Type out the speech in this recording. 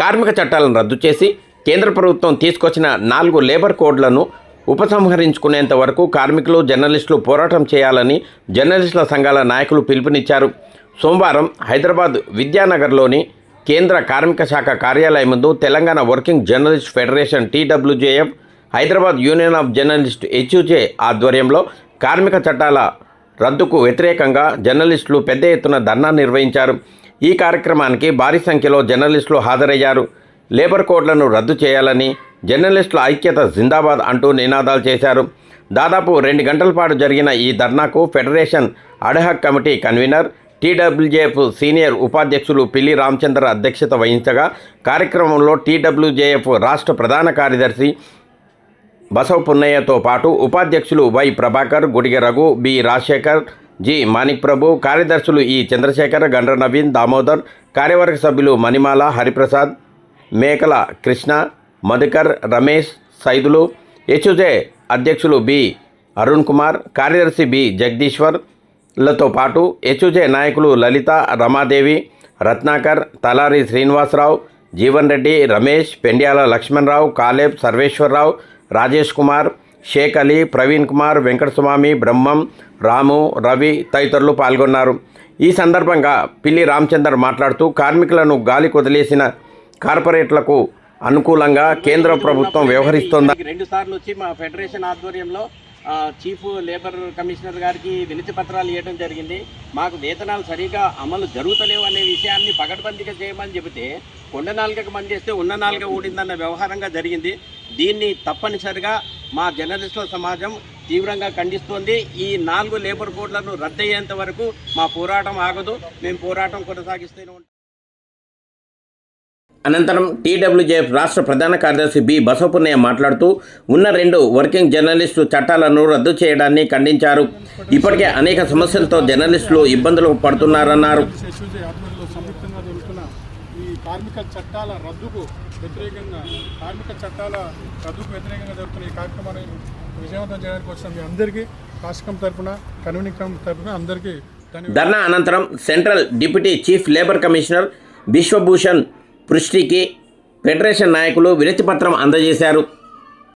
కార్మిక చట్టాలను రద్దు చేసి కేంద్ర ప్రభుత్వం తీసుకొచ్చిన నాలుగు లేబర్ కోడ్లను ఉపసంహరించుకునేంత వరకు కార్మికులు జర్నలిస్టులు పోరాటం చేయాలని జర్నలిస్టుల సంఘాల నాయకులు పిలుపునిచ్చారు. సోమవారం హైదరాబాద్ విద్యానగర్లోని కేంద్ర కార్మిక శాఖ కార్యాలయం ముందు Telangana working journalist federation T W J F Hyderabad union of journalist H U J ఆధ్వర్యంలో కార్మిక చట్టాల రద్దుకు వ్యతిరేకంగా జర్నలిస్టులు పెద్ద ఎత్తున ధర్నా నిర్వహించారు. ఈ కార్యక్రమానికి భారీ సంఖ్యలో జర్నలిస్టులు హాజరయ్యారు. లేబర్ కోడ్లను రద్దు చేయాలని జర్నలిస్టుల ఐక్యత జిందాబాద్ అంటూ నినాదాలు చేశారు. దాదాపు రెండు గంటల పాటు జరిగిన ఈ ధర్నాకు federation ad hoc committee convener T W J F senior ఉపాధ్యక్షులు పిల్లి రామచంద్ర అధ్యక్షత వహించగా కార్యక్రమంలో టీడబ్ల్యూజేఎఫ్ రాష్ట్ర ప్రధాన కార్యదర్శి బసవ పున్నయ్యతో పాటు ఉపాధ్యక్షులు Y Prabhakar Gudiga Raghu B Rajasekhar G. Manik Prabhu కార్యదర్శులు ఈ చంద్రశేఖర్ గండ్ర నవీన్ దామోదర్ కార్యవర్గ సభ్యులు మణిమాల హరిప్రసాద్ మేకల కృష్ణ మధుకర్ రమేష్ సైదులు హెచ్యుజే అధ్యక్షులు బి. అరుణ్ కుమార్ కార్యదర్శి బి. జగదీశ్వర్లతో పాటు హెచ్యుజే నాయకులు లలిత రమాదేవి రత్నాకర్ తలారి శ్రీనివాసరావు జీవన్ రెడ్డి రమేష్ పెండ్యాల లక్ష్మణరావు కాలేబ్ సర్వేశ్వరరావు రాజేష్ కుమార్ షేక్ అలీ ప్రవీణ్ కుమార్ వెంకటస్వామి బ్రహ్మం రాము రవి తదితరులు పాల్గొన్నారు. ఈ సందర్భంగా పిల్లి రామచందర్ మాట్లాడుతూ కార్మికులను గాలి కొదిలేసిన కార్పొరేట్లకు అనుకూలంగా కేంద్ర ప్రభుత్వం వ్యవహరిస్తోందా. రెండు సార్లు వచ్చి మా ఫెడరేషన్ ఆధ్వర్యంలో చీఫ్ లేబర్ కమిషనర్ గారికి వినతి పత్రాలు ఇవ్వడం జరిగింది. మాకు వేతనాలు సరిగా అమలు జరుగుతలేవు అనే విషయాన్ని పగడ్బందీగా చేయమని చెబితే కొండ నాలుగకు మంది చేస్తే ఉన్న నాలుగ ఊడిందన్న వ్యవహారంగా జరిగింది. దీన్ని తప్పనిసరిగా మా జర్నలిస్టుల సమాజం తీవ్రంగా ఖండిస్తోంది. ఈ నాలుగు లేబర్ కోడ్లను రద్దయ్యేంత వరకు మా పోరాటం ఆగదు. మేము పోరాటం కొనసాగిస్తూనే ఉంటాం. అనంతరం టీడబ్ల్యూజేఎఫ్ రాష్ట్ర ప్రధాన కార్యదర్శి బి. బసవపున్నయ్య మాట్లాడుతూ ఉన్న రెండు వర్కింగ్ జర్నలిస్టు చట్టాలను రద్దు చేయడాన్ని ఖండించారు. ఇప్పటికే అనేక సమస్యలతో జర్నలిస్టులు ఇబ్బందులు పడుతున్నారన్నారు శశుజీ ఆధ్వర్యంలో సంయుక్తంగా జరుగుతున్న ఈ కార్మిక చట్టాల రద్దుకు వ్యతిరేకంగా కార్మిక చట్టాల రద్దుకు వ్యతిరేకంగా జరుగుతున్న ఈ కార్యక్రమాన్ని విజయవంతం చేయడానికి వచ్చిన మీ అందరికీ కాశకం తరపున కన్వీనింగ్ కమిటీ తరపున అందరికీ ధర్నా అనంతరం central deputy chief labour commissioner Biswabhusan పృష్టికి federation నాయకులు వినతిపత్రం అందజేశారు.